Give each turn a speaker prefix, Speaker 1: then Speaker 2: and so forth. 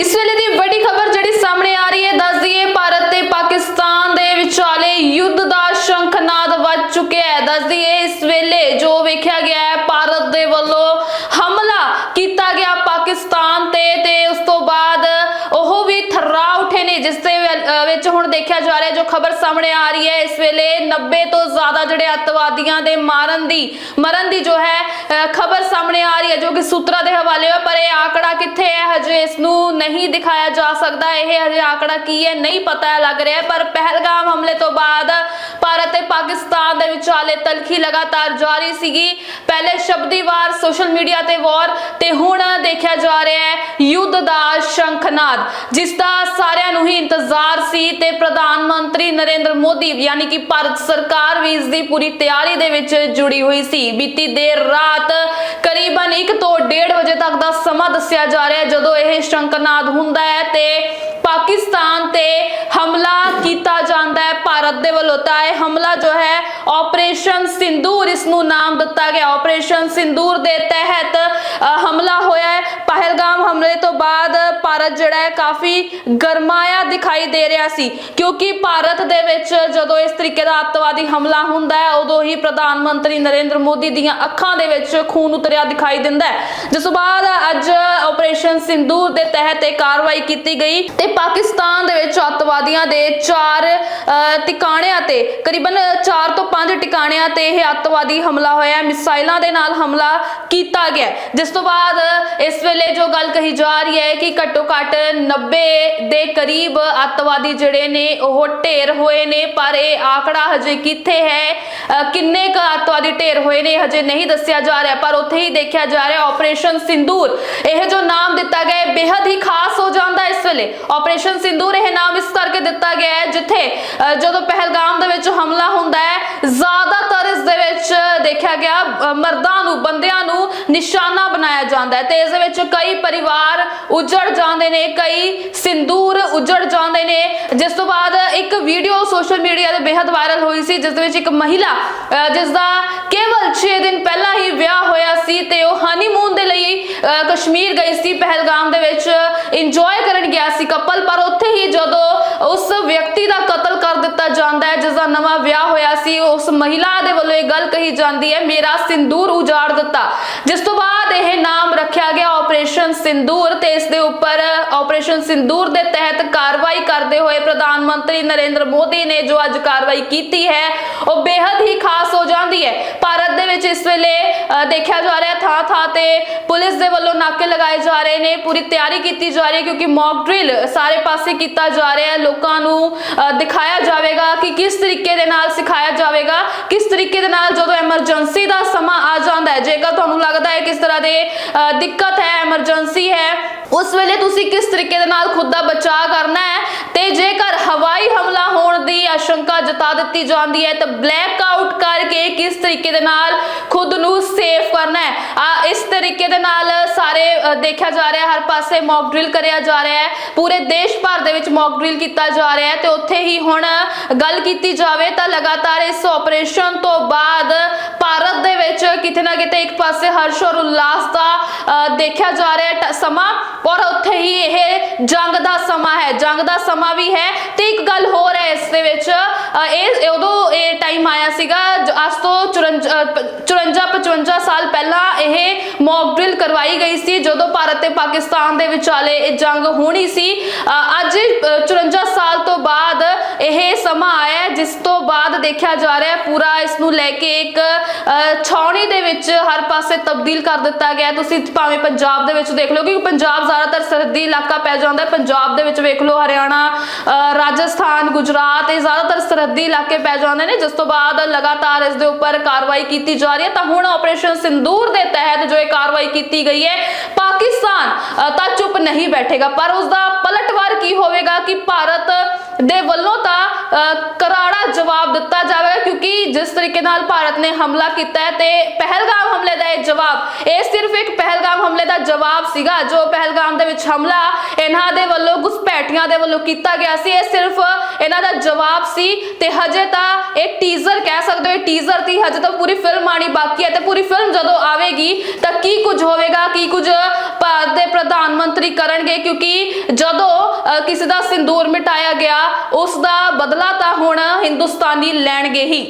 Speaker 1: ਇਸ ਵਿੱਚ ਹੁਣ ਦੇਖਿਆ ਜਾ ਰਿਹਾ ਜੋ ਖਬਰ ਸਾਹਮਣੇ ਆ ਰਹੀ ਹੈ, ਇਸ ਵੇਲੇ 90 ਤੋਂ ਜ਼ਿਆਦਾ ਜਿਹੜੇ ਅੱਤਵਾਦੀਆਂ ਦੇ ਮਾਰਨ ਦੀ, ਮਰਨ ਦੀ ਜੋ ਹੈ ਖਬਰ ਸਾਹਮਣੇ ਆ ਰਹੀ ਹੈ, ਜੋ ਕਿ ਸੂਤਰਾਂ ਦੇ ਹਵਾਲੇ ਹੈ ਪਰ ਇਹ ਆંકੜਾ ਕਿੱਥੇ ਹੈ? ਹਜੇ ਇਸ ਨੂੰ ਨਹੀਂ ਦਿਖਾਇਆ ਜਾ ਸਕਦਾ। ਇਹ ਹਜੇ ਆંકੜਾ ਕੀ ਹੈ? ਨਹੀਂ ਪਤਾ ਲੱਗ ਰਿਹਾ ਪਰ ਪਹਿਲਗਾਮ ਹਮਲੇ ਤੋਂ ਬਾਅਦ ਭਾਰਤ ਤੇ ਪਾਕਿਸਤਾਨ ਦੇ ਵਿਚਾਲੇ ਤਲਖੀ ਲਗਾਤਾਰ ਜਾਰੀ ਸੀਗੀ। ਪਹਿਲੇ ਸ਼ਬਦੀ ਵਾਰ ਸੋਸ਼ਲ ਮੀਡੀਆ ਤੇ ਵਾਰ ਤੇ ਹੁਣ ਦੇਖਿਆ ਜਾ ਰਿਹਾ ਹੈ, ਯੁੱਧ ਦਾ ਸ਼ੰਖਨਾਦ, ਜਿਸ ਦਾ ਸਾਰਿਆਂ ਨੂੰ ਹੀ ਇੰਤਜ਼ਾਰ ਸੀ। ਤੇ ਪ੍ਰਧਾਨ ਮੰਤਰੀ ਨਰਿੰਦਰ ਮੋਦੀ, ਯਾਨੀ ਕਿ ਭਾਰਤ ਸਰਕਾਰ ਵੀ ਇਸ ਦੀ ਪੂਰੀ ਤਿਆਰੀ ਦੇ ਵਿੱਚ ਜੁੜੀ ਹੋਈ ਸੀ। ਬੀਤੀ ਦੇਰ ਰਾਤ ਕਰੀਬਨ 1 ਤੋਂ 1.5 ਵਜੇ ਤੱਕ ਦਾ ਸਮਾਂ ਦੱਸਿਆ ਜਾ ਰਿਹਾ ਹੈ, ਜਦੋਂ ਇਹ ਸ਼ੰਕਰਨਾਦ ਹੁੰਦਾ ਹੈ ਤੇ ਪਾਕਿਸਤਾਨ ਤੇ ਹਮਲਾ ਕੀਤਾ ਜਾਂਦਾ ਹੈ। ਭਾਰਤ ਦੇ ਵੱਲੋਂ ਤਾਂ ਇਹ ਹਮਲਾ ਜੋ ਹੈ ਆਪਰੇਸ਼ਨ ਸਿੰਦੂਰ ਇਸ ਨੂੰ ਨਾਮ ਦਿੱਤਾ ਗਿਆ। ਆਪਰੇਸ਼ਨ ਸਿੰਦੂਰ ਦੇ ਤਹਿਤ ਹਮਲਾ ਹੋਇਆ ਹੈ। ਪਹਿਲਗਾਮ ਹਮਲੇ ਤੋਂ ਬਾਅਦ ਭਾਰਤ ਜਿਹੜਾ ਹੈ ਕਾਫੀ ਗਰਮਾਇਆ ਦਿਖਾਈ ਦੇ ਰਿਹਾ ਸੀ। ਕਿਉਂਕਿ ਭਾਰਤ ਦੇ ਵਿੱਚ ਜਦੋਂ ਇਸ ਤਰੀਕੇ ਦਾ ਅੱਤਵਾਦੀ ਹਮਲਾ ਹੁੰਦਾ ਹੈ ਉਦੋਂ ਹੀ ਪ੍ਰਧਾਨ ਮੰਤਰੀ ਨਰਿੰਦਰ ਮੋਦੀ ਦੀਆਂ ਅੱਖਾਂ ਦੇ ਵਿੱਚ ਖੂਨ ਉਤਰਿਆ ਦਿਖਾਈ ਦਿੰਦਾ ਹੈ। ਜਿਸ ਤੋਂ ਬਾਅਦ ਅੱਜ ਆਪਰੇਸ਼ਨ ਸਿੰਦੂਰ ਦੇ ਤਹਿਤ ਇਹ ਕਾਰਵਾਈ ਕੀਤੀ ਗਈ ਤੇ ਪਾਕਿਸਤਾਨ ਦੇ ਵਿੱਚ ਅੱਤਵਾਦੀਆਂ ਦੇ ਚਾਰ ਅ, ਟਿਕਾਣਿਆਂ ਤੇ ਕਰੀਬਨ 4 ਤੋਂ 5 ਟਿਕਾਣਿਆਂ ਤੇ ਇਹ ਅੱਤਵਾਦੀ ਆਤੰਕਵਾਦੀ ਹਮਲਾ ਹੋਇਆ ਮਿਸਾਈਲਾਂ ਦੇ ਨਾਲ ਹਮਲਾ ਕੀਤਾ ਗਿਆ ਜਿਸ ਤੋਂ ਬਾਅਦ ਇਸ ਵੇਲੇ ਜੋ ਗੱਲ ਕਹੀ ਜਾ ਰਹੀ ਹੈ ਕਿ ਘੱਟੋ ਘੱਟ 90 ਦੇ ਕਰੀਬ ਅੱਤਵਾਦੀ ਜਿਹੜੇ ਨੇ ਉਹ ਢੇਰ ਹੋਏ ਨੇ, ਪਰ ਇਹ ਆਕੜਾ ਹਜੇ ਕਿੱਥੇ ਹੈ? ਕਿੰਨੇ ਕ ਅੱਤਵਾਦੀ ਢੇਰ ਹੋਏ ਨੇ ਹਜੇ ਨਹੀਂ ਦੱਸਿਆ ਜਾ ਰਿਹਾ, ਪਰ ਉੱਥੇ ਹੀ ਦੇਖਿਆ ਜਾ ਰਿਹਾ ਆਪਰੇਸ਼ਨ ਸਿੰਦੂਰ। ਇਹ ਜੋ ਨਾਮ ਦਿੱਤਾ ਗਿਆ ਹੈ ਹੀ ਖਾਸ ਹੋ ਜਾਂਦਾ ਇਸ ਵੇਲੇ। ਆਪਰੇਸ਼ਨ ਸਿੰਦੂਰ ਇਹ ਨਾਮ ਇਸ ਕਰਕੇ ਦਿੱਤਾ ਗਿਆ ਹੈ, ਜਿੱਥੇ ਜਦੋਂ ਪਹਿਲਗਾਮ ਦੇ ਵਿੱਚ ਹਮਲਾ ਹੁੰਦਾ ਹੈ, ਜ਼ਿਆਦਾ ਦੇ ਵਿੱਚ ਦੇਖਿਆ ਗਿਆ ਮਰਦਾਂ ਨੂੰ ਬੰਦਿਆਂ ਨੂੰ ਨਿਸ਼ਾਨਾ ਬਣਾਇਆ ਜਾਂਦਾ ਹੈ ਤੇ ਇਸ ਦੇ ਵਿੱਚ ਕਈ ਪਰਿਵਾਰ ਉਜੜ ਜਾਂਦੇ ਨੇ ਕਈ ਸਿੰਦੂਰ ਉਜੜ ਜਾਂਦੇ ਨੇ। ਜਿਸ ਤੋਂ ਬਾਅਦ ਇੱਕ ਵੀਡੀਓ ਸੋਸ਼ਲ ਮੀਡੀਆ ਤੇ ਬੇहद ਵਾਇਰਲ ਹੋਈ ਸੀ ਜਿਸ ਦੇ ਵਿੱਚ ਇੱਕ ਮਹਿਲਾ ਅ, ਜਿਸ ਦਾ ਕੇਵਲ 6 ਦਿਨ ਪਹਿਲਾਂ ਹੀ ਵਿਆਹ ਹੋਇਆ ਸੀ ਤੇ ਉਹ ਹਨੀਮੂਨ ਦੇ ਲਈ ਅ, ਕਸ਼ਮੀਰ ਗਈ ਸੀ ਪਹਿਲਗਾਮ ਦੇ ਵਿੱਚ ਇੰਜੋਏ ਕਰਨ ਗਿਆ ਸੀ ਕਪਲ ਪਰ ਉੱਥੇ ਹੀ ਜਦੋਂ ਉਸ ਵਿਅਕਤੀ ਦਾ ਜਾਂਦਾ ਹੈ ਜਿਸ ਦਾ ਨਵਾਂ ਵਿਆਹ ਹੋਇਆ ਸੀ, ਉਸ ਮਹਿਲਾ ਦੇ ਵੱਲੋਂ ਇਹ ਗੱਲ ਕਹੀ ਜਾਂਦੀ ਹੈ, ਮੇਰਾ ਸਿੰਦੂਰ ਉਜਾੜ ਦਿੱਤਾ। ਜਿਸ ਤੋਂ ਬਾਅਦ ਇਹ ਨਾਮ ਰੱਖਿਆ ਗਿਆ ਆਪਰੇਸ਼ਨ ਸਿੰਦੂਰ ਤੇ ਇਸ ਦੇ ਉੱਪਰ ਆਪਰੇਸ਼ਨ ਸਿੰਦੂਰ ਦੇ ਤਹਿਤ ਕਾਰਵਾਈ ਕਰਦੇ ਹੋਏ ਪ੍ਰਧਾਨ ਮੰਤਰੀ ਨਰਿੰਦਰ ਮੋਦੀ ਨੇ ਜੋ ਅੱਜ ਕਾਰਵਾਈ ਕੀਤੀ ਹੈ, ਉਹ ਬੇहद ਹੀ ਖਾਸ ਹੋ ਜਾਂਦੀ ਹੈ। ਭਾਰਤ ਦੇ ਵਿੱਚ ਇਸ ਵੇਲੇ ਦੇਖਿਆ ਜਾ ਰਿਹਾ ਥਾਂ ਥਾਂ ਤੇ ਪੁਲਿਸ ਦੇ ਵੱਲੋਂ ਨਾਕੇ ਲਗਾਏ ਜਾ ਰਹੇ ਨੇ ਪੂਰੀ ਤਿਆਰੀ ਕੀਤੀ ਜਾ ਰਹੀ ਹੈ ਕਿਉਂਕਿ ਮੌਕ ਡਰਿਲ ਸਾਰੇ ਪਾਸੇ ਕੀਤਾ ਜਾ ਰਿਹਾ ਹੈ। ਲੋਕਾਂ ਨੂੰ ਅ, ਦਿਖਾਇਆ ਜਾਵੇਗਾ ਕਿ ਕਿਸ ਤਰੀਕੇ ਦੇ ਨਾਲ ਸਿਖਾਇਆ ਜਾਵੇਗਾ ਕਿਸ ਤਰੀਕੇ ਦੇ ਨਾਲ ਜਦੋਂ ਐਮਰਜੈਂਸੀ ਦਾ ਸਮਾਂ ਆ ਜਾਂਦਾ ਹੈ। ਜੇਕਰ ਤੁਹਾਨੂੰ ਲੱਗਦਾ ਹੈ ਕਿਸ ਤਰ੍ਹਾਂ ਦੇ ਅ, ਦਿੱਕਤ ਹੈ ਐਮਰਜੈਂਸੀ ਹੈ ਉਸ ਵੇਲੇ ਤੁਸੀਂ ਕਿਸ ਤਰੀਕੇ ਦੇ ਨਾਲ ਖੁਦ ਦਾ ਬਚਾਅ ਕਰਨਾ ਹੈ ਤੇ ਜੇਕਰ ਹਵਾਈ ਹਮਲਾ ਹੋਣ ਦੀ ਆਸ਼ੰਕਾ ਜਤਾ ਦਿੱਤੀ ਜਾਂਦੀ ਹੈ, ਤਾਂ ਬਲੈਕ ਆਊਟ ਕਰਕੇ ਕਿਸ ਤਰੀਕੇ ਦੇ ਨਾਲ ਖੁਦ ਨੂੰ ਸੇਫ ਕਰਨਾ ਹੈ? ਆ, ਇਸ ਤਰੀਕੇ ਦੇ ਨਾਲ ਸਾਰੇ ਦੇਖਿਆ ਜਾ ਰਿਹਾ, ਹਰ ਪਾਸੇ ਮੌਕ ਡ੍ਰਿਲ ਕਰਿਆ ਜਾ ਰਿਹਾ ਹੈ। ਪੂਰੇ ਦੇਸ਼ ਭਰ ਦੇ ਵਿੱਚ ਮੌਕ ਡ੍ਰਿਲ ਕੀਤਾ ਜਾ ਰਿਹਾ ਹੈ ਤੇ ਉੱਥੇ ਹੀ ਹੁਣ ਗੱਲ ਕੀਤੀ ਜਾਵੇ ਤਾਂ ਲਗਾਤਾਰ ਇਸ ਆਪਰੇਸ਼ਨ ਤੋਂ ਬਾਅਦ ਭਾਰਤ ਦੇ ਵਿੱਚ ਕਿਤੇ ਨਾ ਕਿਤੇ ਇੱਕ ਪਾਸੇ ਹਰਸ਼ ਔਰ ਉਲਾਸ ਦਾ ਦੇਖਿਆ ਜਾ ਰਿਹਾ ਸਮਾਂ ਔਰ ਉੱਥੇ ਹੀ ਇਹ ਜੰਗ ਦਾ ਸਮਾਂ ਹੈ। ਜੰਗ ਦਾ ਸਮਾਂ ਵੀ ਹੈ ਤੇ ਇੱਕ ਗੱਲ ਹੋਰ ਹੈ ਇਸ ਦੇ ਵਿੱਚ। ਇਹ ਉਦੋਂ ਇਹ ਟਾਈਮ ਆਇਆ ਸੀਗਾ ਅੱਜ ਤੋਂ 54 55 ਸਾਲ ਪਹਿਲਾਂ ਇਹ ਮੌਕ ਡਰਿਲ ਕਰਵਾਈ ਗਈ ਸੀ ਜਦੋਂ ਭਾਰਤ ਤੇ ਪਾਕਿਸਤਾਨ ਦੇ ਵਿਚਾਲੇ ਇਹ ਜੰਗ ਹੋਣੀ ਸੀ। ਅੱਜ ਅ, 54 ਸਾਲ ਤੋਂ ਬਾਅਦ ਇਹ ਸਮਾਂ ਆਇਆ ਹੈ, ਜਿਸ ਤੋਂ ਬਾਅਦ ਦੇਖਿਆ ਜਾ ਰਿਹਾ ਹੈ ਪੂਰਾ ਇਸ ਨੂੰ ਲੈ ਕੇ ਇੱਕ ਛਾਉਣੀ ਦੇ ਵਿੱਚ ਹਰ ਪਾਸੇ ਤਬਦੀਲ ਕਰ ਦਿੱਤਾ ਗਿਆ ਤੁਸੀਂ ਭਾਵੇਂ ਪੰਜਾਬ ਦੇ ਵਿੱਚ ਦੇਖ ਲਓ ਕਿ ਪੰਜਾਬ ਜ਼ਿਆਦਾਤਰ ਸਰਹੱਦੀ ਇਲਾਕਾ ਪੈ ਜਾਂਦਾ ਹੈ। ਪੰਜਾਬ ਦੇ ਵਿੱਚ ਵੇਖ ਲਓ ਹਰਿਆਣਾ ਰਾਜਸਥਾਨ ਗੁਜਰਾਤ ਇਹ ਜ਼ਿਆਦਾਤਰ ਸਰਹੱਦੀ ਇਲਾਕੇ ਪੈ ਜਾਂਦੇ ਨੇ ਜਿਸ ਤੋਂ ਬਾਅਦ ਲਗਾਤਾਰ ਇਸ ਦੇ ਉੱਪਰ ਕਾਰਵਾਈ ਕੀਤੀ ਜਾ ਰਹੀ ਹੈ। ਤਾਂ ਹੁਣ ਆਪਰੇਸ਼ਨ ਸਿੰਦੂਰ ਦੇ ਤਹਿਤ ਜੋ ਇਹ ਕਾਰਵਾਈ ਕੀਤੀ ਗਈ ਹੈ ਪਾਕਿਸਤਾਨ ਤਾਂ ਚੁੱਪ ਨਹੀਂ ਬੈਠੇਗਾ। ਪਰ ਉਸ ਦਾ ਪਲਟਵਾਰ ਕੀ ਹੋਵੇਗਾ ਕਿ ਭਾਰਤ ਦੇ ਵੱਲੋਂ ਤਾਂ ਕਰਾੜਾ ਜਵਾਬ ਦਿੱਤਾ ਜਾਵੇਗਾ ਕਿਉਂਕਿ ਜਿਸ ਤਰੀਕੇ ਨਾਲ ਭਾਰਤ ਨੇ ਹਮਲਾ ਕੀਤਾ ਹੈ ਤੇ ਪਹਿਲਗਾਮ ਹਮਲੇ ਦਾ ਇਹ ਜਵਾਬ, ਇਹ ਸਿਰਫ ਇੱਕ ਪਹਿਲਗਾਮ ਹਮਲੇ ਦਾ ਜਵਾਬ ਸੀਗਾ, ਜੋ ਪਹਿਲਗਾਮ ਦੇ ਵਿੱਚ ਹਮਲਾ ਇਹਨਾਂ ਦੇ ਵੱਲੋਂ, ਘੁਸਪੈਠੀਆਂ ਦੇ ਵੱਲੋਂ ਕੀਤਾ ਗਿਆ ਸੀ। ਇਹ ਸਿਰਫ ਇਹਨਾਂ ਦਾ ਜਵਾਬ ਸੀ ਤੇ ਹਜੇ ਤਾਂ ਇਹ ਟੀਜ਼ਰ ਕਹਿ ਸਕਦੇ ਹੋ, ਇਹ ਟੀਜ਼ਰ ਦੀ ਹਜੇ ਤਾਂ ਪੂਰੀ ਫਿਲਮ ਆਣੀ ਬਾਕੀ ਹੈ ਤੇ ਪੂਰੀ ਫਿਲਮ ਜਦੋਂ ਆਵੇਗੀ ਤਾਂ ਕੀ ਕੁਝ ਹੋਵੇਗਾ, ਕੀ ਕੁਝ ਭਾਰਤ ਦੇ ਪ੍ਰਧਾਨ ਮੰਤਰੀ ਕਰਨਗੇ ਕਿਉਂਕਿ ਜਦੋਂ ਕਿਸੇ ਦਾ ਸਿੰਦੂਰ ਮਿਟਾਇਆ ਗਿਆ, ਉਸ ਦਾ ਬਦਲਾ ਤਾਂ ਹੁਣ ਹਿੰਦੁਸਤਾਨੀ ਲੈਣਗੇ ਹੀ।